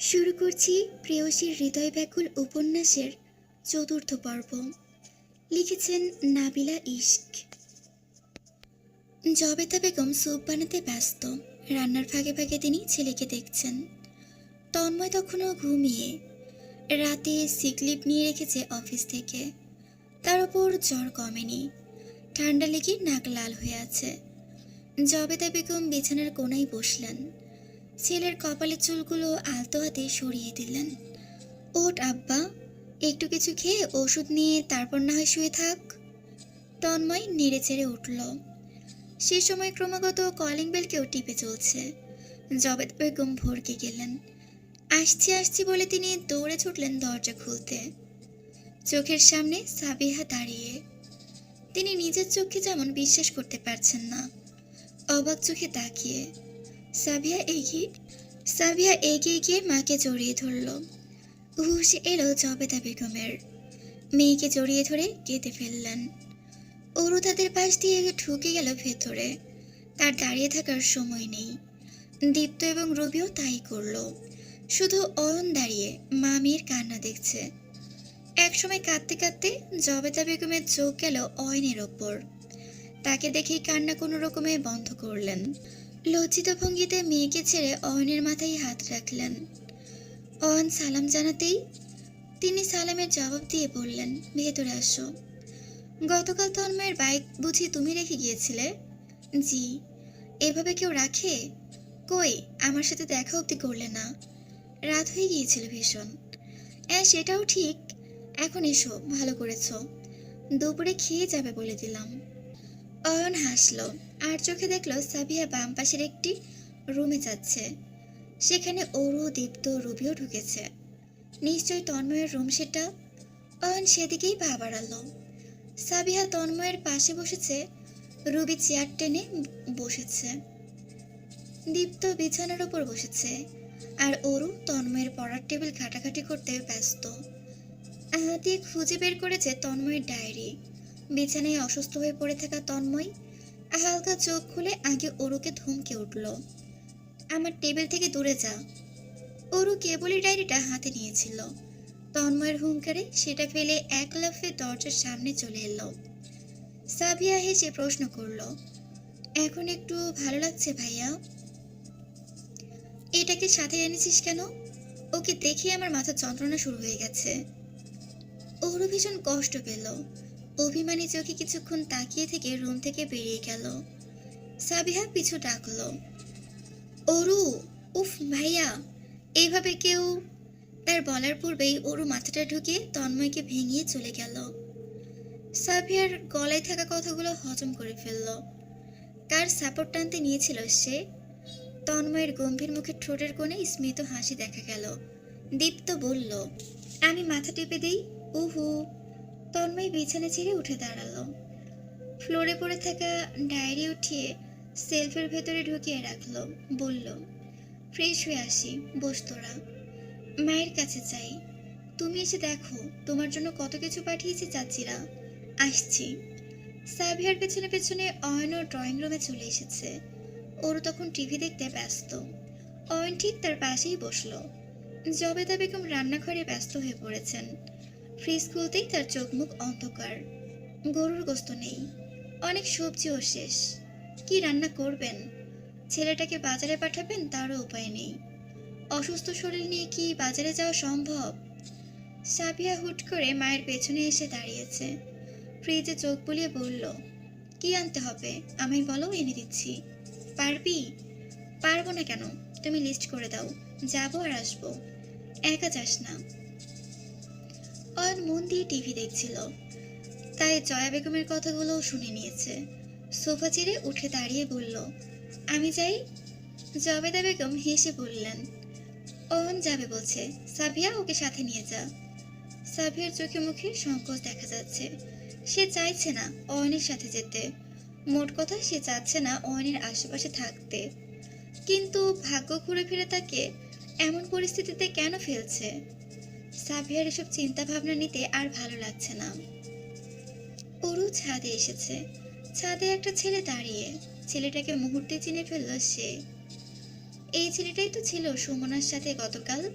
শুরু করছি প্রেয়সীর হৃদয় ব্যাকুল উপন্যাসের চতুর্থ পর্ব। লিখেছেন নাবিলা ইশক। জবেতা বেগম স্যুপ বানাতে ব্যস্ত। রান্নার ফাঁকে ফাঁকে তিনি ছেলেকে দেখছেন। তন্ময় তখনও ঘুমিয়ে। রাতে সিকলিপ নিয়ে রেখেছে অফিস থেকে। তার ওপর জ্বর কমেনি। ঠান্ডা লেগে নাক লাল হয়ে আছে। জবেদা বেগম বিছানার কোনায় বসলেন। ছেলের কপালের চুলগুলো আলতো হাতে সরিয়ে দিলেন। ওট, আব্বা, একটু কিছু খেয়ে ওষুধ নিয়ে তারপর না হয় শুয়ে থাক। তন্ময় নেড়ে চেড়ে উঠল। সে সময় ক্রমাগত কলিং বেলকেও টিপে চলছে। জবেদ বেগম ভরকে গেলেন। আসছি আসছি, বলে তিনি দৌড়ে ছুটলেন দরজা খুলতে। চোখের সামনে সাবিহা দাঁড়িয়ে। তিনি নিজের চোখে যেমন বিশ্বাস করতে পারছেন না, অবাক চোখে তাকিয়ে। সাবিয়া এগিয়ে সাবিয়া এগিয়ে গিয়ে মাকে জড়িয়ে ধরল। হুশ এলো জবেদা বেগমের। মেয়েকে জড়িয়ে ধরে কেঁদে ফেললেন। অরু তাদের পাশ দিয়ে ঢুকে গেল ভেতরে। তার দাঁড়িয়ে থাকার সময় নেই। দীপ্ত এবং রবিও তাই করল। শুধু অয়ন দাঁড়িয়ে মা মেয়ের কান্না দেখছে। একসময় কাঁদতে কাঁদতে জবেদা বেগমের চোখ গেল অয়নের ওপর। তাকে দেখেই কান্না কোনো রকমে বন্ধ করলেন। লজ্জিত ভঙ্গিতে মেয়েকে ছেড়ে অয়নের মাথায় হাত রাখলেন। অয়ন সালাম জানাতেই তিনি সালামের জবাব দিয়ে বললেন, ভেতরে আসো। গতকাল তন্ময়ের বাইক বুঝি তুমি রেখে গিয়েছিলে? জি। এভাবে কেউ রাখে? কই? আমার সাথে দেখা অবধি করলে না। রাত হয়ে গিয়েছিল ভীষণ। হ্যাঁ সেটাও ঠিক। এখন এসো, ভালো করেছ। দুপুরে খেয়ে যাবে বলে দিলাম। অয়ন হাসলো, আর চোখে দেখল সাবিয়া বাম পাশের একটি রুমে যাচ্ছে। সেখানে অরু, দীপ্ত, রুবিও ঢুকেছে। নিশ্চয়ই তন্ময়ের রুম সেটা? অয়ন সেদিকেই পা বাড়ালো। সাবিহা তন্ময়ের পাশে বসেছে, রুবি চেয়ার টেনে বসেছে। দীপ্ত বিছানার ওপর বসেছে, আর অরু তন্ময়ের পড়ার টেবিল ঘাটাঘাটি করতে ব্যস্ত। হাতিয়ে খুঁজে বের করেছে তন্ময়ের ডায়েরি। বিছানায় অসুস্থ হয়ে পড়ে থাকা তন্ময় হালকা চোখ খুলে আগে অরুকে ধমকে উঠল, আমার টেবিল থেকে দূরে যা। অরু কেবলই ডায়েরিটা হাতে নিয়েছিল। তন্ময়ের হুঙ্কারে সেটা ফেলে এক লাফে দরজার সামনে চলে এলো। সাবিয়া হেসে প্রশ্ন করল, এখন একটু ভালো লাগছে ভাইয়া? এটাকে সাথে এনেছিস কেন? ওকে দেখে আমার মাথা যন্ত্রণা শুরু হয়ে গেছে। ওরও ভীষণ কষ্ট পেল। অভিমানী চোখে কিছুক্ষণ তাকিয়ে থেকে রুম থেকে বেরিয়ে গেল। সাবিহা পিছু ডাকলো, অরু, উফ ভাইয়া, এইভাবে কেউ? তার বলার পূর্বেই ওরু মাথাটা ঢুকিয়ে তন্ময়কে ভেঙিয়ে চলে গেল। সাবিয়ার গলায় থাকা কথাগুলো হজম করে ফেলল। কার সাপোর্ট টানতে নিয়েছিল সে? তন্ময়ের গম্ভীর মুখে ঠোঁটের কোণে স্মিত হাসি দেখা গেল। দীপ্ত বলল, আমি মাথা টিপে দিই, উহু। তন্ময় বিছানা ছেড়ে উঠে দাঁড়াল। ফ্লোরে পড়ে থাকা ডায়েরি উঠিয়ে সেলফের ভেতরে ঢুকিয়ে রাখল। বলল, ফ্রেশ হয়ে আসি, বস তোরা। মায়ের কাছে চাই তুমি এসে দেখো, তোমার জন্য কত কিছু পাঠিয়েছি চাচিরা। আসছি। সাবিয়ার পেছনে পেছনে অয়ন ড্রয়িং রুমে চলে এসেছে। ওর তখন টিভি দেখতে ব্যস্ত। অয়ন ঠিক তার পাশেই বসল। জবেদা বেগম রান্নাঘরে ব্যস্ত হয়ে পড়েছেন। ফ্রিজ খুলতেই তার চোখ মুখ অন্ধকার। গরুর গোস্ত নেই। অনেক সবজিও শেষ। কি রান্না করবেন? ছেলেটাকে বাজারে পাঠাবেন তারও উপায় নেই। অসুস্থ শরীর নিয়ে কি বাজারে যাওয়া সম্ভব? সাবিয়া হুট করে মায়ের পেছনে এসে দাঁড়িয়েছে। ফ্রিজে চোখ বুলিয়ে বলল, কি আনতে হবে? আমি বলো, এনে দিচ্ছি। পারবি? পারব না কেন? তুমি লিস্ট করে দাও। যাব আর আসব। একা যাস না। অয়ন মন দিয়ে টিভি দেখছিল। তাই জয়া বেগমের কথাগুলো শুনে নিয়েছে। সোফা চেড়ে উঠে দাঁড়িয়ে বলল, আমি যাই। জবেদা বেগম হেসে বললেন অয়ন যাবে, বলছে। সাবিয়া, ওকে সাথে নিয়ে যা। সাবিয়ার চোখে মুখে সংকোচ দেখা যাচ্ছে। সে চাইছে না অয়নের সাথে যেতে। মোট কথা, সে চাচ্ছে না অয়নের আশেপাশে থাকতে। কিন্তু ভাগ্য ঘুরে ফিরে তাকে এমন পরিস্থিতিতে কেন ফেলছে? সাবিয়ার এসব চিন্তা ভাবনা নিতে আর ভালো লাগছে না। অরু ছাদে এসেছে। ছাদে একটা ছেলে দাঁড়িয়ে। ছেলেটাকে মুহূর্তে চিনে ফেলল সে। এই ছেলেটাই তো ছিল সুমনার সাথে গতকাল।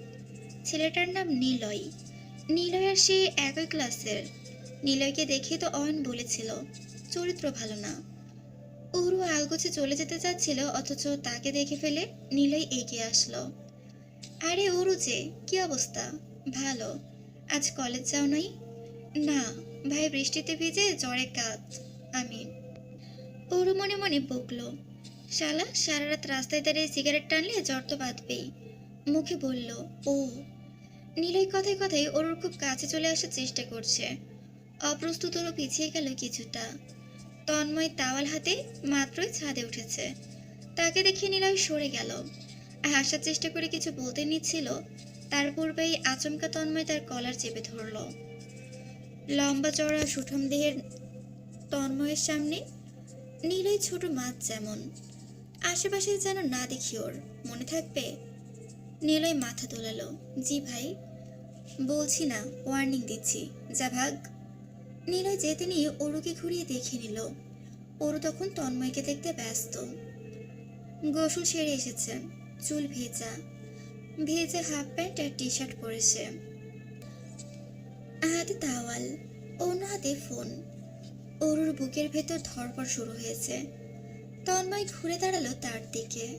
ছেলেটার নাম নিলয়। নিলয় আর সে একই ক্লাসের। নিলয়কে দেখে তো অয়ন বলেছিল, চরিত্র ভালো না। উরু আলগোছে চলে যেতে চাচ্ছিল, অথচ তাকে দেখে ফেলে নিলয় এগিয়ে আসলো। আরে উরু যে, কি অবস্থা? ভালো। আজ কলেজ যাও নাই? না, ভাই বৃষ্টিতে ভিজে জ্বরে কাজ আমি ওরু মনে মনে বকলো, শালা সারা রাত রাস্তায় দাঁড়িয়ে সিগারেট টানলে জ্বর তো বাঁধবেই। মুখে বলল, ও। নীলই কথায় কথায় ওর খুব কাছে চলে আসার চেষ্টা করছে। অপ্রস্তুত ওরও পিছিয়ে গেল কিছুটা। তন্ময় তাওয়াল হাতে মাত্রই ছাদে উঠেছে। তাকে দেখে নিলয় সরে গেল। হাসার চেষ্টা করে কিছু বলতে নিচ্ছিল তার পূর্বেই আচমকা তন্ময় তার কলার চেপে ধরল। লম্বা চড়া সুঠম দেহের তন্ময়ের সামনে নীলই ছোট মাছ যেমন, আশেপাশে যেন না দেখি ওর। মনে থাকবে? নীলয় মাথা তোলালো। জি ভাই, বলছি না ওয়ার্নিং দিচ্ছি। যা ভাগ। নীলয় যেতে নিয়ে ওরুকে ঘুরিয়ে দেখে নিল। ওরু তখন তন্ময়কে দেখতে ব্যস্ত। গোসল সেরে এসেছে। চুল ভেজা। ভেজা হাফ প্যান্ট আর টি শার্ট পরেছে। হাতে তাওয়াল অন্য হাতে ফোন। অরুর বুকের ভেতর ধরপড় শুরু হয়েছে। তন্ময় ঘুরে দাঁড়াল তার দিকে।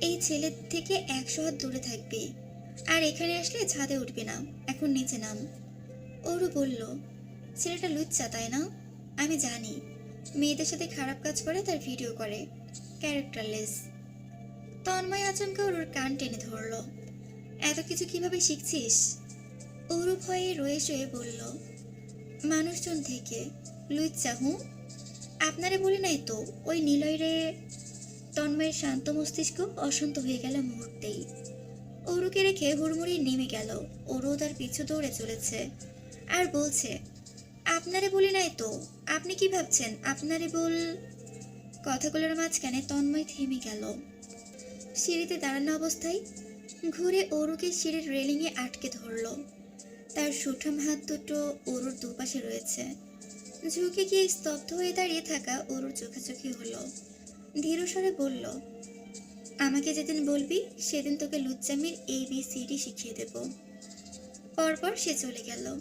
এই ছেলের থেকে একশো হাত দূরে থাকবি। আর এখানে আসলে ছাদে উঠবি না, এখন নিচে নাম। অরু বলল, ছেলেটা লুচ্চা, তাই না? আমি জানি। মেয়েদের সাথে খারাপ কাজ করে, তার ভিডিও করে। ক্যারেক্টারলেস। তন্ময় আচমকা ওর কান টেনে ধরল। এত কিছু কীভাবে শিখছিস? ওরু ভয়ে রয়ে শুয়ে বলল, মানুষজন থেকে লুইচ্চা হুঁ? আপনারে বলি নাই তো, ওই নিলয়রে তন্ময়ের শান্ত মস্তিষ্ক অশান্ত হয়ে গেল মুহূর্তেই। ওরুকে রেখে হুড়মুড়ি নেমে গেল। ওরও তার পিছু দৌড়ে চলেছে আর বলছে, আপনারে বলি নাই তো, আপনি কি ভাবছেন? আপনারে বল কথাগুলোর মাঝখানে তন্ময় থেমে গেল। সিঁড়িতে দাঁড়ানো অবস্থায় ঘুরে অরুকে সিঁড়ির রেলিংয়ে আটকে ধরলো। তার সুঠাম হাত দুটো অরুর দুপাশে রয়েছে। ঝুঁকে গিয়ে স্তব্ধ হয়ে দাঁড়িয়ে থাকা ওরুর চোখাচোখি হলো। ধীরস্বরে বলল, আমাকে যেদিন বলবি, সেদিন তোকে লুচ্চামির এ বি সি ডি শিখিয়ে দেব। পরপর সে চলে গেল।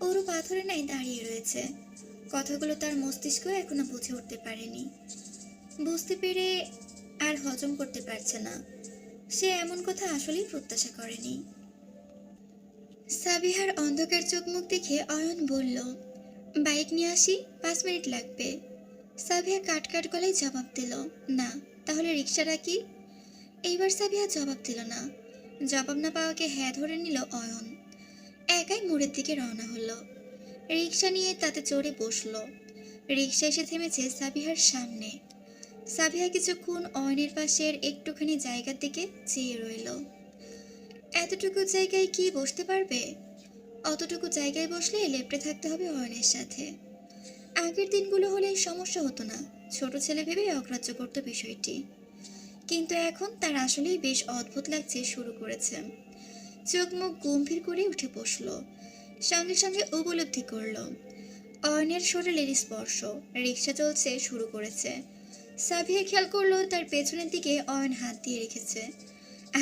ওরু পাথরে নাই দাঁড়িয়ে রয়েছে। কথাগুলো তার মস্তিষ্ক এখনও বুঝে উঠতে পারেনি। বুঝতে পেরে আর হজম করতে পারছে না। সে এমন কথা আসলেই প্রত্যাশা করেনি। সাবিহার অন্ধকার চোখ মুখ দেখে অয়ন বলল, বাইক নিয়ে আসি, পাঁচ মিনিট লাগবে। সাবিহা কাট কাট গলায় জবাব দিল, না, তাহলে রিক্সা ডাকি এইবার সাবিহা জবাব দিল না। জবাব না পাওয়াকে হ্যাঁ ধরে নিল অয়ন। একাই মোড়ের দিকে রওনা হলো। রিক্সা নিয়ে তাতে চড়ে বসল। রিক্সা এসে থেমেছে সাবিহার সামনে। সাবিহা কিছুক্ষণ অয়নের পাশের একটুখানি জায়গার দিকে চেয়ে রইল। এতটুকু জায়গায় কি বসতে পারবে? অতটুকু জায়গায় বসলে লেপটে থাকতে হবে অয়নের সাথে। আগের দিনগুলো হলে সমস্যা হতো না, ছোট ছেলে ভেবে অগ্রাহ্য করতো বিষয়টি। কিন্তু এখন তার আসলেই বেশ অদ্ভুত লাগছে শুরু করেছে। চোখ মুখ গম্ভীর করে উঠে বসল। সঙ্গে সঙ্গে উপলব্ধি করল। অয়নের শরীরের স্পর্শ রিক্সা চলছে, শুরু করেছে। সাবিয়া খেয়াল করল তার পেছনের দিকে অয়ন হাত দিয়ে রেখেছে।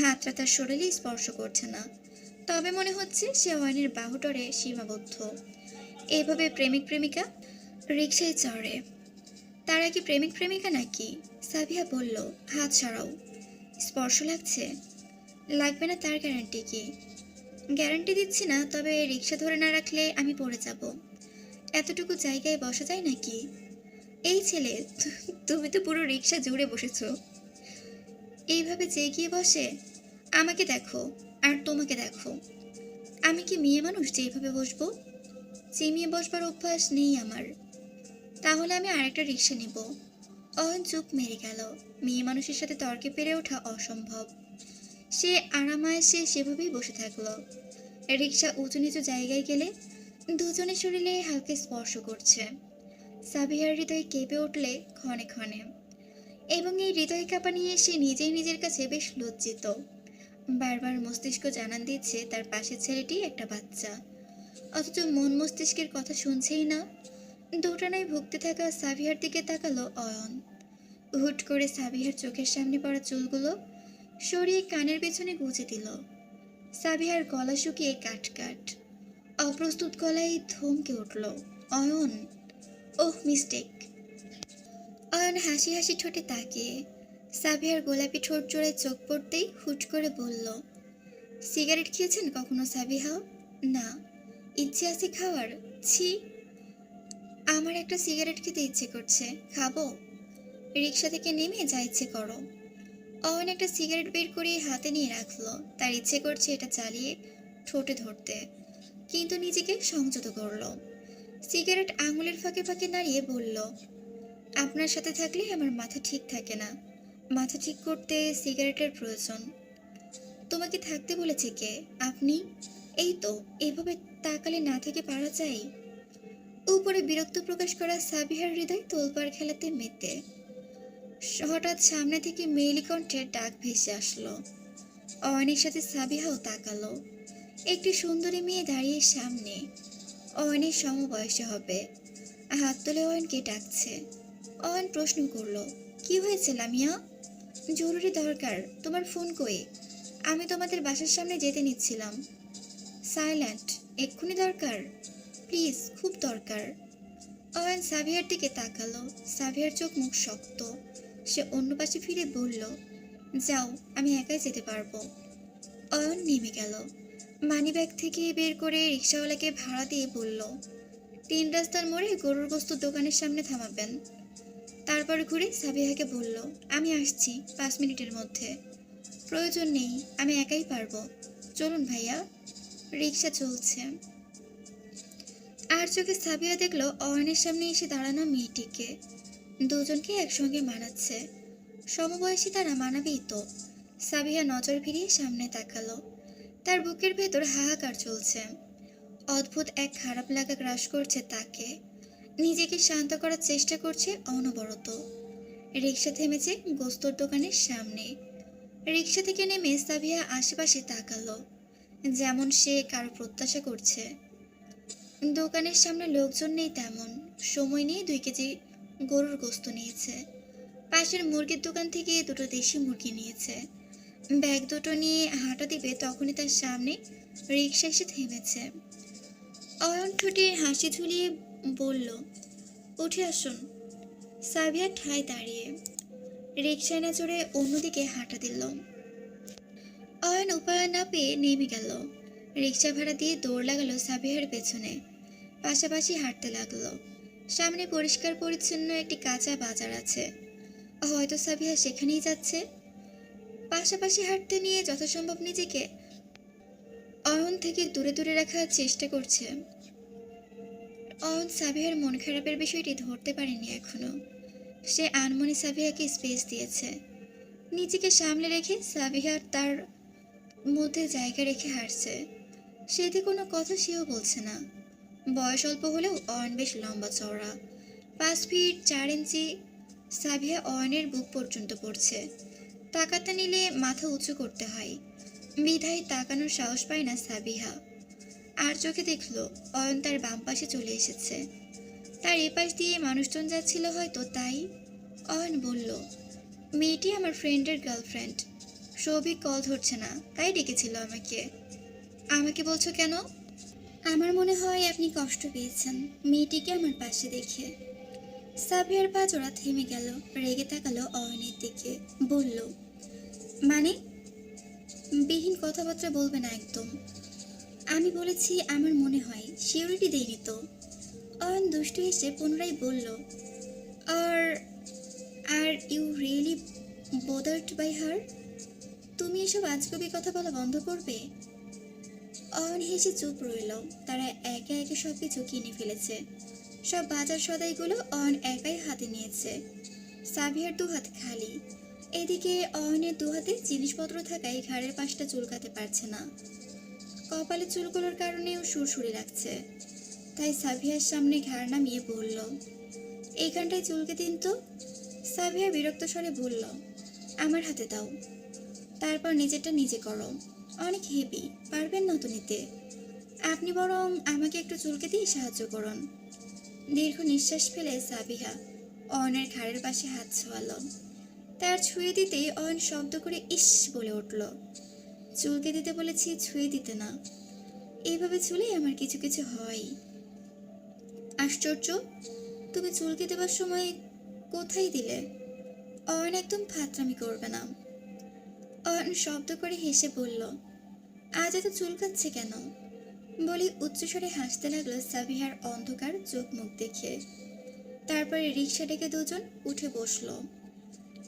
হাতটা তার শরীরে স্পর্শ করছে না। তবে মনে হচ্ছে সে অয়নের বাহুটরে সীমাবদ্ধ। এভাবে প্রেমিক প্রেমিকা রিক্সায় চড়ে। তারা কি প্রেমিক প্রেমিকা নাকি? সাবিয়া বলল, হাত সরাও। স্পর্শ লাগছে? লাগবে না তার গ্যারান্টি কি? গ্যারান্টি দিচ্ছি না, তবে রিক্সা ধরে না রাখলে আমি পড়ে যাব। এতটুকু জায়গায় বসা যায় নাকি? এই ছেলে, তুমি তো পুরো রিক্সা জুড়ে বসেছ। এইভাবে যে গিয়ে বসে, আমাকে দেখো আর তোমাকে দেখো। আমি কি মেয়ে মানুষ যে এইভাবে বসবো? চিমিয়ে বসবার অভ্যাস নেই আমার। তাহলে আমি আরেকটা রিক্সা নিব। অহন চুপ মেরে গেল। মেয়ে মানুষের সাথে তর্কে পেরে ওঠা অসম্ভব। সে আরামায়েসে সেভাবেই বসে থাকল। রিক্সা উঁচু নিচু জায়গায় গেলে দুজনের শরীরে হালকা স্পর্শ করছে। সাবিহার হৃদয় কেঁপে উঠলে ক্ষণে ক্ষণে। এবং এই হৃদয় কাঁপা নিয়ে সে নিজেই নিজের কাছে বেশ লজ্জিত। বারবার মস্তিষ্ক জানান দিচ্ছে তার পাশের ছেলেটি একটা বাচ্চা। অথচ মন মস্তিষ্কের কথা শুনছেই না। দোটানায় ভুগতে থাকা সাবিহার দিকে তাকালো অয়ন। হুট করে সাবিহার চোখের সামনে পড়া চুলগুলো সরিয়ে কানের পেছনে গুঁজে দিল। সাবিহার গলা শুকিয়ে কাট কাট। অপ্রস্তুত গলায় থমকে উঠল, অয়ন! ওহ, মিস্টেক। অয়ন হাসি হাসি ঠোঁটে তাকিয়ে সাবিহার গোলাপি ঠোঁট জোড়ে চোখ পড়তেই হুট করে বলল, সিগারেট খেয়েছেন কখনো সাবিহা? না। ইচ্ছে আছে খাওয়ার? ছি। আমার একটা সিগারেট খেতে ইচ্ছে করছে। খাব? রিক্সা থেকে নেমে যা ইচ্ছে করো। অয়ন একটা সিগারেট বের করে হাতে নিয়ে রাখল। তার ইচ্ছে করছে এটা চালিয়ে ঠোঁটে ধরতে, কিন্তু নিজেকে সংযত করল। সিগারেট আঙুলের ফাঁকে ফাঁকে নাড়িয়ে বলল, আপনার সাথে থাকলে আমার মাথা ঠিক থাকে না। মাথা ঠিক করতে সিগারেটের প্রয়োজন। তোমাকে থাকতে বলেছে কে? আপনি? এই তো, এভাবে তাকালে না থেকে পারা যায়? উপরে বিরক্ত প্রকাশ করা সাবিহার হৃদয় তোলপার খেলাতে মেতে। হঠাৎ সামনে থেকে মেয়েলি কণ্ঠের ডাক ভেসে আসলো। অয়নের সাথে সাবিহাও তাকালো। একটি সুন্দরী মেয়ে দাঁড়িয়ে সামনে অয়নের সমবয়সে হবে। হাত তুলে অয়নকে ডাকছে। অয়ন প্রশ্ন করল, কি হয়েছে লামিয়া? জরুরি দরকার। তোমার ফোন কই? আমি তোমাদের বাসার সামনে যেতে নিচ্ছিলাম। সাইলেন্ট, এক্ষুনি দরকার? প্লিজ, খুব দরকার। অয়ন সাভিয়ার দিকে তাকালো। সাভিয়ার চোখ মুখ শক্ত। সে অন্য পাশে ফিরে বলল, যাও, আমি একাই যেতে পারব। অয়ন নেমে গেল। মানিব্যাগ থেকে বের করে রিক্সাওয়ালাকে ভাড়া দিয়ে বলল, তিন রাস্তার মোড়ে গরুর বস্তুর দোকানের সামনে থামাবেন। তারপর ঘুরে সাবিহাকে বলল, আমি আসছি পাঁচ মিনিটের মধ্যে। প্রয়োজন নেই, আমি একাই পারব। চলুন ভাইয়া, রিক্সা চলছে। আর চোখে সাবিয়া দেখল অয়নের সামনে এসে দাঁড়ানো মেয়েটিকে। দুজনকে একসঙ্গে মানাচ্ছে। সমবয়সী তারা মানাবেই তো। সাবিয়া নজর ফিরিয়ে সামনে তাকালো। তার বুকের ভেতর হাহাকার চলছে। অদ্ভুত এক খারাপ লাগা গ্রাস করছে তাকে। নিজেকে শান্ত করার চেষ্টা করছে অনবরত। রিক্সা থেমেছে গোস্তর দোকানের সামনে। রিক্সা থেকে নেমে সাবিয়া আশেপাশে তাকালো, যেমন সে কারও প্রত্যাশা করছে। দোকানের সামনে লোকজন নেই তেমন, সময় নিয়ে দুই কেজি গরুর গোস্ত নিয়েছে। পাশের মুরগির দোকান থেকে দুটো দেশি মুরগি নিয়েছে। ব্যাগ দুটো নিয়ে হাঁটা দিবে, তখনই তার সামনে রিক্সা এসে থেমেছে। অয়ন ঠোঁটে হাসি ঝুলিয়ে বলল, উঠে আসুন। সাবিয়া ঠায় দাঁড়িয়ে রিক্সায় না চড়ে অন্যদিকে হাঁটা দিল। অয়ন উপায় না পেয়ে নেমে গেল। রিক্সা ভাড়া দিয়ে দৌড় লাগালো সাবিহার পেছনে। পাশাপাশি হাঁটতে লাগল। সামনে পরিষ্কার পরিচ্ছন্ন একটি কাঁচা বাজার আছে। হয়তো সাবিহা সেখানেই যাচ্ছে। পাশাপাশি হাঁটতে নিয়ে যথাসম্ভব নিজেকে অয়ন থেকে দূরে দূরে রাখার চেষ্টা করছে। অয়ন সাবিহার মন খারাপের বিষয়টি ধরতে পারেনি এখনও। সে আনমনি সাবিহাকে স্পেস দিয়েছে। নিজেকে সামলে রেখে সাবিহার তার মধ্যে জায়গা রেখে হাঁটছে। সেতে কোনো কথা সেও বলছে না। বয়স অল্প হলেও অয়ন বেশ লম্বা চওড়া। পাঁচ ফিট চার ইঞ্চি সাবিহা অয়নের বুক পর্যন্ত পড়ছে তাকাতে নিলে মাথা উঁচু করতে হয়। বিধায় তাকানোর সাহস পায় না সাবিহা। আর চোখে দেখল, অয়ন তার বাম পাশে চলে এসেছে। তার এপাশ দিয়ে মানুষজন যাচ্ছিল হয়তো তাই। অয়ন বলল, মেয়েটি আমার ফ্রেন্ডের গার্লফ্রেন্ড সৌভিক কল ধরছে না, তাই ডেকেছিল আমাকে। আমাকে বলছো কেন? আমার মনে হয় আপনি কষ্ট পেয়েছেন। মেয়েটিকে আমার পাশে দেখে। সাবিয়ার পা জোড়া থেমে গেল, রেগে তাকালো অয়নের দিকে, বলল মানে? বিহীন কথাবার্তা বলবে না একদম। আমি বলেছি আমার মনে হয় সিউরিটি দেয়নি তো। অয়ন দুষ্টু এসে পুনরায় বলল, আর are you really bothered by her? তুমি এসব আজগবি কথা বলা বন্ধ করবে? অয়ন হেসে চুপ রইল, তারা একে একে সব কিছু কিনে ফেলেছে। সব বাজার সদাইগুলো অয়ন একাই হাতে নিয়েছে। সাবিয়ার দু হাত খালি। এদিকে অয়নের দু হাতে জিনিসপত্র থাকায় ঘাড়ের পাশটা চুলকাতে পারছে না। কপালে চুলগুলোর কারণেও সুরসুরি লাগছে। তাই সাবিয়ার সামনে ঘাড় নামিয়ে বলল এইখানটায় চুলকে দিন তো। সাবিয়া বিরক্ত স্বরে বলল, আমার হাতে দাও। তারপর নিজেরটা নিজে করো। অনেক হেভি, পারবেন না তো নিতে। আপনি বরং আমাকে একটু চুলকে দিয়ে সাহায্য করুন। দীর্ঘ নিঃশ্বাস ফেলে সাবিহা অয়নের ঘাড়ের পাশে হাত ছোয়ালো। তার ছুঁয়ে দিতেই অয়ন শব্দ করে ইস বলে উঠল। চুলকে দিতে বলেছি, ছুঁয়ে দিতে না। এইভাবে চুলেই আমার কিছু কিছু হয়। আশ্চর্য, তুমি চুলকে দেবার সময় কোথায় দিলে? অয়ন একদম ফাত্রামি করবে না। অয়ন শব্দ করে হেসে বলল, আজ এত চুলকাচ্ছে কেন? বলে উচ্চস্বরে হাসতে লাগল সাবিহার অন্ধকার চোখ মুখ দেখে। তারপরে রিক্সা ডেকে দুজন উঠে বসল।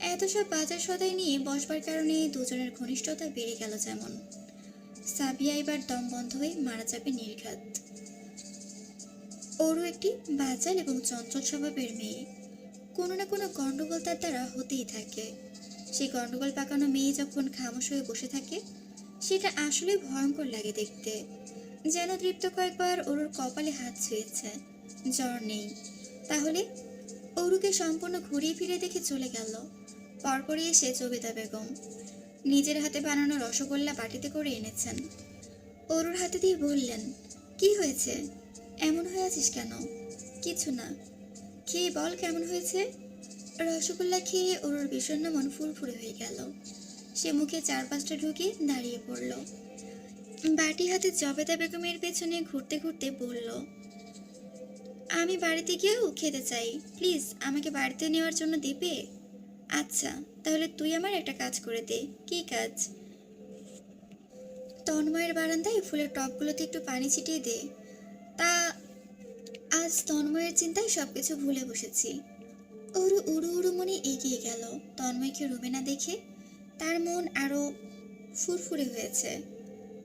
এত সব বাজার সদাই নিয়ে বসবার কারণে দুজনের ঘনিষ্ঠতা বেড়ে গেল যেমন। সাবিয়া এবার দম বন্ধ হয়ে মারা যাবে নির্ঘাত। ওরও একটি বাচাল এবং চঞ্চল স্বভাবের মেয়ে। কোনো না কোনো গণ্ডগোল তার দ্বারা হতেই থাকে। সেই গণ্ডগোল পাকানো মেয়ে যখন খামোশ হয়ে বসে থাকে, সেটা আসলে ভয়ঙ্কর লাগে দেখতে। যেন দৃপ্ত কয়েকবার ওরুর কপালে হাত ছুঁয়েছে। জ্বর নেই। তাহলে? অরুকে সম্পূর্ণ ঘুরিয়ে ফিরে দেখে চলে গেল। পরপরই এসে জবিতা বেগম। নিজের হাতে বানানো রসগোল্লা বাটিতে করে এনেছেন। অরুর হাতে দিয়ে বললেন, কি হয়েছে? এমন হয়ে আছিস কেন? কিছু না। খেয়ে বল কেমন হয়েছে? রসগোল্লা খেয়ে অরুর বিষণ্ণ মন ফুরফুরে হয়ে গেল। সে মুখে চার পাঁচটা ঢুকে দাঁড়িয়ে পড়ল। বাটি হাতে জবেদা বেগমের পেছনে ঘুরতে ঘুরতে বলল, আমি বাড়িতে গিয়েও খেতে চাই। প্লিজ, আমাকে বাড়িতে নেওয়ার জন্য দেবে? আচ্ছা তাহলে তুই আমার একটা কাজ করে দে। কি কাজ? তন্ময়ের বারান্দায় ফুলের টবগুলোতে একটু পানি ছিটিয়ে দে। তা, আজ তন্ময়ের চিন্তায় সবকিছু ভুলে বসেছি। ওরু উড়ু উড়ু মনে এগিয়ে গেল। তন্ময়কে রুমে না দেখে তার মন আরও ফুরফুরে হয়েছে।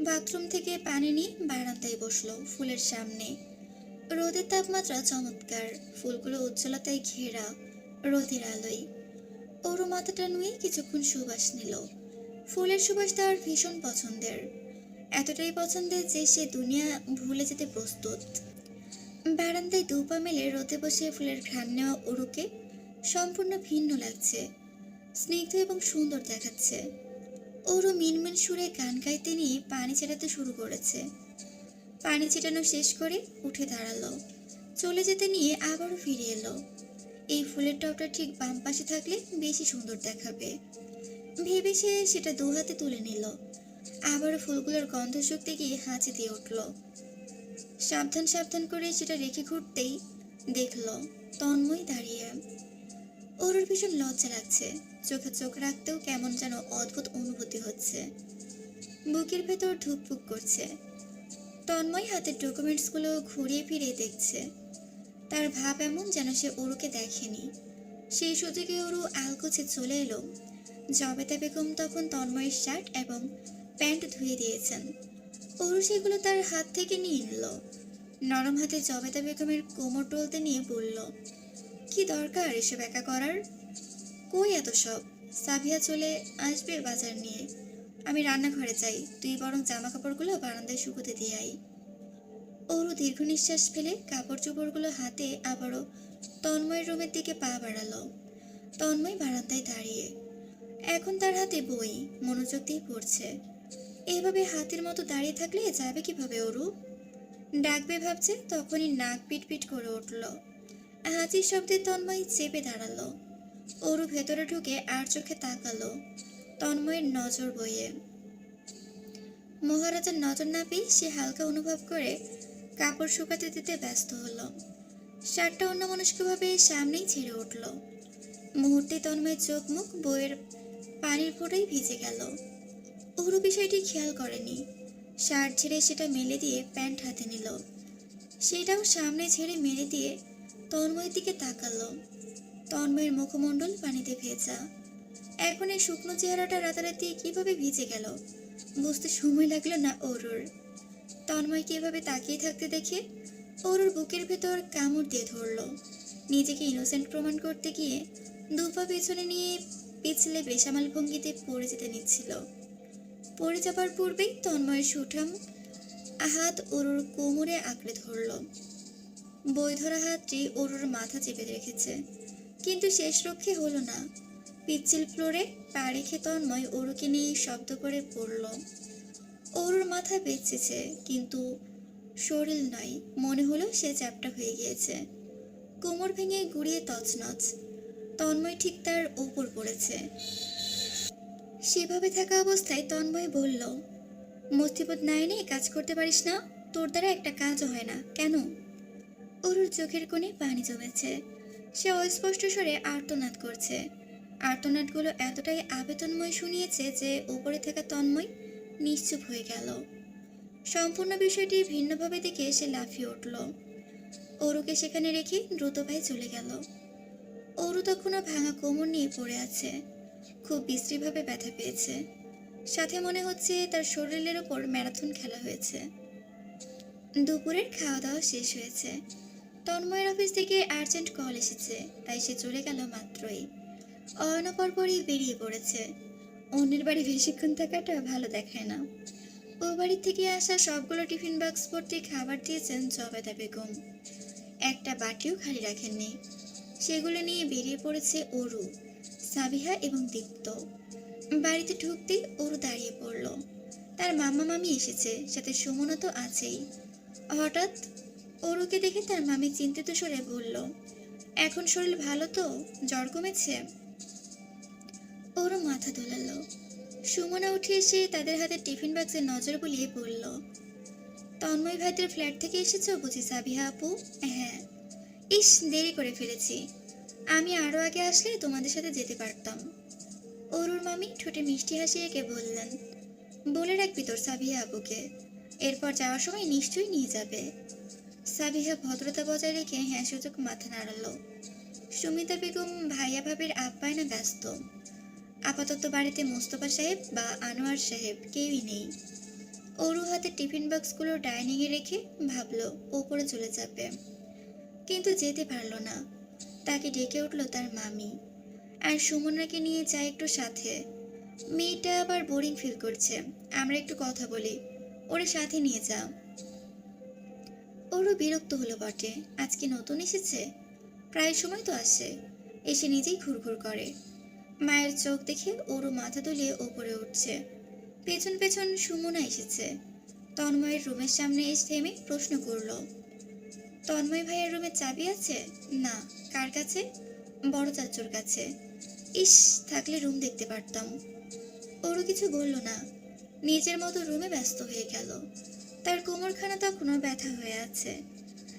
বাথরুম থেকে পানি নিয়ে বারান্দায় বসল ফুলের সামনে। রোদের তাপমাত্রা চমৎকার, ফুলগুলো উজ্জ্বলতায় ঘেরা রোদের আলোয়। ওরও মাথাটা নুয়ে কিছুক্ষণ সুবাস নিল। ফুলের সুবাস তার ভীষণ পছন্দের। এতটাই পছন্দের যে সে দুনিয়া ভুলে যেতে প্রস্তুত। বারান্দায় দুপা মেলে রোদে বসে ফুলের ঘ্রাণ নেওয়া ওরুকে সম্পূর্ণ ভিন্ন লাগছে, স্নিগ্ধ এবং সুন্দর দেখাচ্ছে। ওরু মিনমিন সুরে গান গাইতে নিয়ে পানি ছেটাতে শুরু করেছে। পানি ছিটানো শেষ করে উঠে দাঁড়াল। চলে যেতে নিয়ে আবারও ফিরে এলো। এই ফুলের টবটা ঠিক বাম পাশে থাকলে বেশি সুন্দর দেখাবে। ভেবে সে সেটা দু হাতে তুলে নিল। আবারও ফুলগুলোর গন্ধ শুকতে গিয়ে হাঁচি দিয়ে উঠল। সাবধান সাবধান করে সেটা রেখে ঘুরতেই দেখল তন্ময় দাঁড়িয়ে। ওর ভীষণ লজ্জা লাগছে। চোখে চোখ রাখতেও কেমন যেন অদ্ভুত অনুভূতি হচ্ছে। বুকের ভেতর ধুকপুক করছে। তন্ময় হাতের ডকুমেন্টসগুলো ঘুরিয়ে ফিরিয়ে দেখছে। তার ভাব এমন যেন সে ওরুকে দেখেনি। সেই সুযোগে ওরু আলগোছে চলে এলো। জবেতা বেগম তখন তন্ময়ের শার্ট এবং প্যান্ট ধুয়ে দিয়েছেন। ওরু সেগুলো তার হাত থেকে নিয়ে নিল। নরম হাতে জবেতা বেগমের কোমর টলতে নিয়ে বলল কি দরকার এসব একা করার? কই এত সব? সাবিয়া চলে আসবে বাজার নিয়ে। আমি রান্নাঘরে যাই, তুই বরং জামা কাপড়গুলো বারান্দায় শুকোতে দিয়ে আই ওরও দীর্ঘ নিঃশ্বাস ফেলে কাপড় চোপড়গুলো হাতে আবারও তন্ময়ের রুমের দিকে পা বাড়ালো। তন্ময় বারান্দায় দাঁড়িয়ে। এখন তার হাতে বই, মনোযোগ দিয়ে পড়ছে। এভাবে হাতের মতো দাঁড়িয়ে থাকলে যাবে কীভাবে ওরু ডাকবে ভাবছে, তখনই নাক পিট পিট করে উঠল। হাজির শব্দে তন্ময় চেপে দাঁড়াল। ওরু ভেতরে ঢুকে আর চোখে তাকালো তন্ময়ের নজর বইয়ে। মহারাজার নজর না পেয়ে সে হালকা অনুভব করে কাপড় শুকাতে দিতে ব্যস্ত হলো। শার্টটা অন্যমনস্কভাবে সামনেই ছেড়ে উঠল। মুহূর্তে তন্ময়ের চোখ মুখ বইয়ের পানির ফোটাই ভিজে গেল। ওরু বিষয়টি খেয়াল করেনি। শার্ট ছেড়ে সেটা মেলে দিয়ে প্যান্ট হাতে নিল। সেটাও সামনে ছেড়ে মেলে দিয়ে তন্ময়ের দিকে তাকালো। তন্ময়ের মুখমণ্ডল পানিতে ভেজা। এখন এই শুকনো চেহারাটা রাতারাতি কীভাবে ভিজে গেল? বুঝতে সময় লাগল না অরুর। তন্ময়কে এভাবে তাকিয়ে থাকতে দেখে? অরুর বুকের ভেতর কামড় দিয়ে ধরলো। নিজেকে ইনোসেন্ট প্রমাণ করতে গিয়ে দুপা পেছনে নিয়ে পিছলে বেসামাল ভঙ্গিতে পড়ে যেতে নিচ্ছিল। পড়ে যাবার পূর্বেই তন্ময়ের সুঠাম হাত অরুর কোমরে আঁকড়ে ধরলো। বই ধরা হাতটি অরুর মাথা চেপে রেখেছে। কিন্তু শেষ রক্ষে হলো না। পিচ্ছিল ফ্লোরে পা রেখে তন্ময় অরুকে নিয়ে শব্দ করে পড়ল। অরুর মাথা বেঁচেছে, কিন্তু শরীর নয়, মনে হলো সে চ্যাপটা হয়ে গিয়েছে। কোমর ভেঙে গুড়িয়ে তছনছ, তন্ময় ঠিক তার উপর পড়েছে। সেভাবে থাকা অবস্থায় তন্ময় বলল মস্তিবোধ না এনে কাজ করতে পারিস না? তোর দ্বারা একটা কাজও হয় না। কেন? অরুর চোখের কোণে পানি জমেছে। সে অস্পষ্ট স্বরে আর্তনাদ করছে। আর্তনাদগুলো এতটাই আবেদনময় শুনিয়েছে যে উপরে থাকা তন্ময় নিশ্চুপ হয়ে গেল। সম্পূর্ণ বিষয়টি ভিন্নভাবে দেখে সে লাফিয়ে উঠল। অরুকে সেখানে রেখে দ্রুত পায়ে চলে গেল। অরু তখনও ভাঙা কোমর নিয়ে পড়ে আছে। খুব বিশ্রীভাবে ব্যথা পেয়েছে। সাথে মনে হচ্ছে তার শরীরের ওপর ম্যারাথন খেলা হয়েছে। দুপুরের খাওয়া দাওয়া শেষ হয়েছে। তন্ময়ের অফিস থেকে আর্জেন্ট কল এসেছে, তাই সে চলে গেল মাত্রই। অয়নপর পরই বেরিয়ে পড়েছে। অন্যের বাড়ি বেশিক্ষণ থাকাটা ভালো দেখায় না। ও বাড়ি থেকে আসা সবগুলো টিফিন বক্স ভর্তি খাবার দিয়েছেন জবেদা বেগম। একটা বাটিও খালি রাখেননি। সেগুলো নিয়ে বেরিয়ে পড়েছে অরু, সাবিহা এবং দীপ্ত। বাড়িতে ঢুকতেই অরু দাঁড়িয়ে পড়ল। তার মামা মামি এসেছে, সাথে সুমনও তো আছেই। হঠাৎ অরুকে দেখে তার মামি চিন্তিত স্বরে বলল, এখন শরীর ভালো তো? জ্বর কমেছে? ওরও মাথা দোলালো। সুমনা উঠে এসে তাদের হাতে টিফিন বাক্সে নজর বুলিয়ে বলল, তন্ময় ভাইদের ফ্ল্যাট থেকে এসেছ বুঝি সাবিহা আপু? হ্যাঁ। ইস, দেরি করে ফেলেছি। আমি আরও আগে আসলে তোমাদের সাথে যেতে পারতাম। অরুর মামি ঠোঁটে মিষ্টি হাসি এঁকে বললেন, বলে রাখবি তোর সাবিহা আপুকে। এরপর যাওয়ার সময় নিশ্চয়ই নিয়ে যাবে। সাবিহা ভদ্রতা বজায় রেখে হ্যাঁ সূচক মাথা নাড়ালো। সুমিতা বেগম ভাইয়া ভাবির আপ্যায়নে ব্যস্ত। আপাতত বাড়িতে মোস্তফা সাহেব বা আনোয়ার সাহেব কেউই নেই। অরু হাতে টিফিন বক্সগুলো ডাইনিংয়ে রেখে ভাবলো, ওপরে চলে যাবে। কিন্তু যেতে পারল না। তাকে ডেকে উঠল তার মামি। আর সুমনাকে নিয়ে যায় একটু সাথে। মেয়েটা আবার বোরিং ফিল করছে। আমরা একটু কথা বলি। ওরে সাথে নিয়ে যাও ওরও বিরক্ত হলো বটে। আজকে নতুন এসেছে? প্রায় সময় তো আসে। এসে নিজেই ঘুরঘুর করে। মায়ের চোখ দেখে ওরও মাথা তুলিয়ে ওপরে উঠছে। পেছন পেছন সুমনা এসেছে। তন্ময়ের রুমের সামনে এসে থেমে প্রশ্ন করল, তন্ময় ভাইয়ের রুমে চাবি আছে? না। কার কাছে? বড় চাচুর কাছে। ইস, থাকলে রুম দেখতে পারতাম। ওরও কিছু বলল না। নিজের মতো রুমে ব্যস্ত হয়ে গেল। তার কোমরখানা তখনও ব্যথা হয়ে আছে।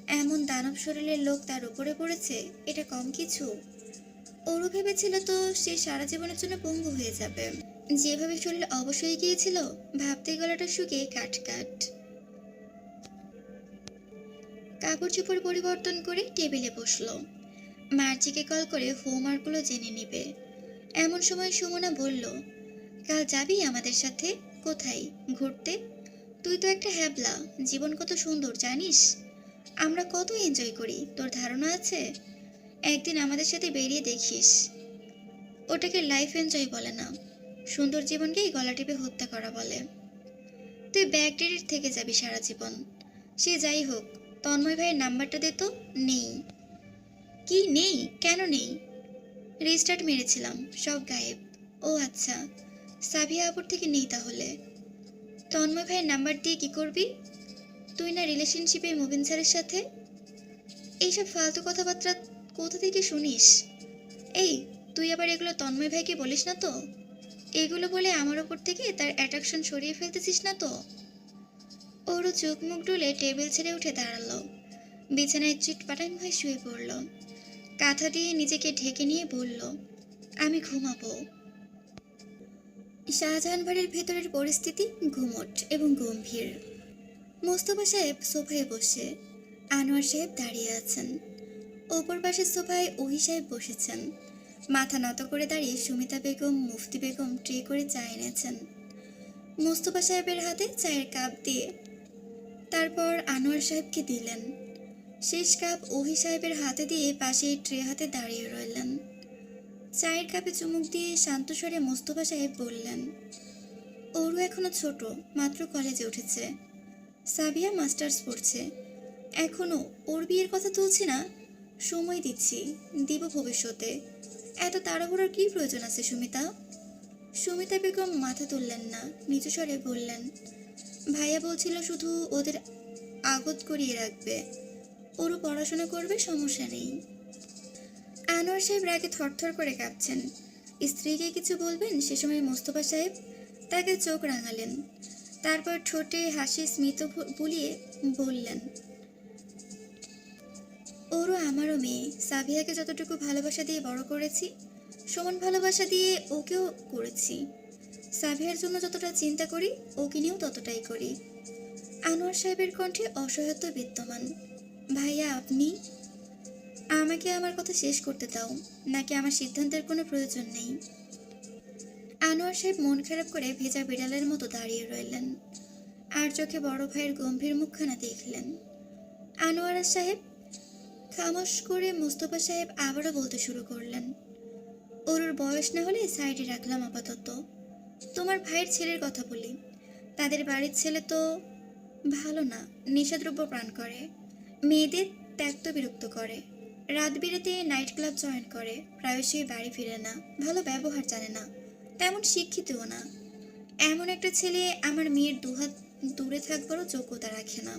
এমন দানব শরীরের লোক তার উপরে পড়েছে, এটা কম কিছু? ওরও ভেবেছিল তো সে সারা জীবনের জন্য পঙ্গু হয়ে যাবে। যেভাবে শরীর অবশ্যই গিয়েছিল, ভাবতে গলাটা শুকিয়ে কাট কাট কাপড় চোপড় পরিবর্তন করে টেবিলে বসল। মার্জিকে কল করে হোমওয়ার্কগুলো জেনে নিবে। এমন সময় সুমনা বলল, কাল যাবি আমাদের সাথে? কোথায়? ঘুরতে? তুই তো একটা হ্যাবলা, জীবন কত সুন্দর, জানিস? আমরা কত এনজয় করি, তোর ধারণা আছে? একদিন আমাদের সাথে বেরিয়ে দেখিস। ওটাকে লাইফ এনজয় বলে না, সুন্দর জীবনকেই গলা টিপে হত্যা করা বলে। তুই ব্যাকডেটেড থেকে যাবি সারা জীবন। সে যাই হোক, তন্ময় ভাইয়ের নাম্বারটা দে তো, নেই। কি, নেই? কেন নেই? রিস্টার্ট মেরেছিলাম, সব গায়েব। ও আচ্ছা সাবিয়া আপুর থেকে নেই তাহলে? তন্ময় ভাইয়ের নাম্বার দিয়ে কি করবি? তুই না রিলেশনশিপে মুবিন স্যারের সাথে? এইসব ফালতু কথাবার্তা কোথা থেকে শুনিস? এই, তুই আবার এগুলো তন্ময় ভাইকে বলিস না তো? এগুলো বলে আমার ওপর থেকে তার অ্যাট্রাকশন সরিয়ে ফেলতেছিস না তো? ওরও চোখ মুখ ডুলে টেবিল ছেড়ে উঠে দাঁড়াল। বিছানায় চিটপাটাং হয়ে শুয়ে পড়ল। কাঁথা দিয়ে নিজেকে ঢেকে নিয়ে বলল, আমি ঘুমাবো। শাহজাহান বাড়ির ভেতরের পরিস্থিতি ঘুমট এবং গম্ভীর। মোস্তফা সাহেব সোফায় বসে, আনোয়ার সাহেব দাঁড়িয়ে আছেন। ওপর পাশের সোফায় ওহি সাহেব বসেছেন। মাথা নত করে দাঁড়িয়ে সুমিতা বেগম, মুফতি বেগম ট্রে করে চা এনেছেন। মোস্তফা সাহেবের হাতে চায়ের কাপ দিয়ে তারপর আনোয়ার সাহেবকে দিলেন। শেষ কাপ ওহি সাহেবের হাতে দিয়ে পাশে ট্রে হাতে দাঁড়িয়ে রইলেন। চায়ের কাপে চুমুক দিয়ে শান্ত স্বরে মোস্তফা সাহেব বললেন ওরও এখনও ছোট, মাত্র কলেজে উঠেছে। সাবিয়া মাস্টার্স পড়ছে। এখনও ওর বিয়ের কথা তুলছি না? সময় দিচ্ছি, দিব ভবিষ্যতে। এত তাড়াহুড়োর কী প্রয়োজন আছে সুমিতা? সুমিতা বেগম মাথা তুললেন না, নিচু স্বরে বললেন, ভাইয়া বলছিল শুধু ওদের আগত করিয়ে রাখবে। ওরও পড়াশোনা করবে, সমস্যা নেই। আনোয়ার সাহেব রাগে থরথর করে কাঁপছেন স্ত্রীকে কিছু বলবেন? সে সময় মোস্তফা সাহেব তাকে চোখ রাঙালেন। তারপর ঠোঁটে হাসি স্মিত বুলিয়ে বললেন, ওরও আমারও মেয়ে। সাবিয়াকে যতটুকু ভালোবাসা দিয়ে বড় করেছি, সমান ভালোবাসা দিয়ে ওকেও করেছি। সাবিয়ার জন্য যতটা চিন্তা করি, ওকে নিয়েও ততটাই করি। আনোয়ার সাহেবের কণ্ঠে অসহায়ত্ব বিদ্যমান। ভাইয়া, আপনি আমাকে আমার কথা শেষ করতে দাও, নাকি আমার সিদ্ধান্তের কোনো প্রয়োজন নেই? আনোয়ার সাহেব মন খারাপ করে ভেজা বিড়ালের মতো দাঁড়িয়ে রইলেন। আর চোখে বড় ভাইয়ের গম্ভীর মুখখানা দেখলেন। আনোয়ার সাহেব খামোশ করে মোস্তফা সাহেব আবারও বলতে শুরু করলেন ওর বয়স না হলে সাইডে রাখলাম আপাতত। তোমার ভাইয়ের ছেলের কথা বলি। তাদের বাড়ির ছেলে তো ভালো না, নেশাদ্রব্য প্রাণ করে। মেয়েদের ত্যাক্ত বিরক্ত করে। রাত বিরেতে নাইট ক্লাব জয়েন করে, প্রায়শই বাড়ি ফিরে না, ভালো ব্যবহার জানে না, তেমন শিক্ষিতও না। এমন একটা ছেলে আমার মেয়ের দুহাত দূরে থাকবারও যোগ্যতা রাখে না।